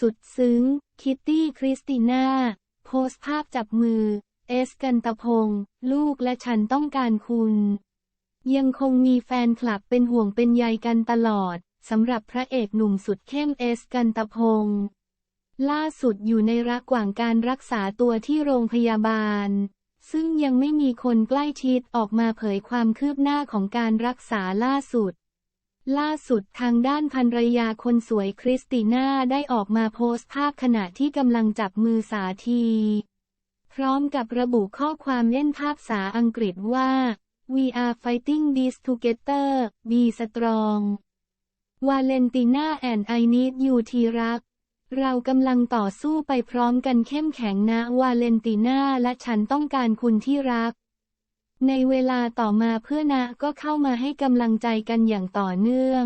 สุดซึ้ง คิตตี้คริสติน่า โพสต์ภาพจับมือ เอสกันตะพงลูกและฉันต้องการคุณ ยังคงมีแฟนคลับเป็นห่วงเป็นใยกันตลอดสำหรับพระเอกหนุ่มสุดเข้มเอสกันตะพงล่าสุดอยู่ในระหว่างการรักษาตัวที่โรงพยาบาล ซึ่งยังไม่มีคนใกล้ชิดออกมาเผยความคืบหน้าของการรักษาล่าสุด ล่าสุดทางด้านภรรยาคนสวยคริสติน่าได้ออกมาโพสต์ภาพขณะที่กำลังจับมือสาธี พร้อมกับระบุข้อความเล่นภาพษาอังกฤษว่า We are fighting this together be strong วาเลนติน่าแอนไอนิดยูทีรัก เรากำลังต่อสู้ไปพร้อมกันเข้มแข็งนะวาเลนติน่าและฉันต้องการคุณที่รัก ในเวลาต่อมาเพื่อนะก็เข้ามาให้กำลังใจกันอย่างต่อเนื่อง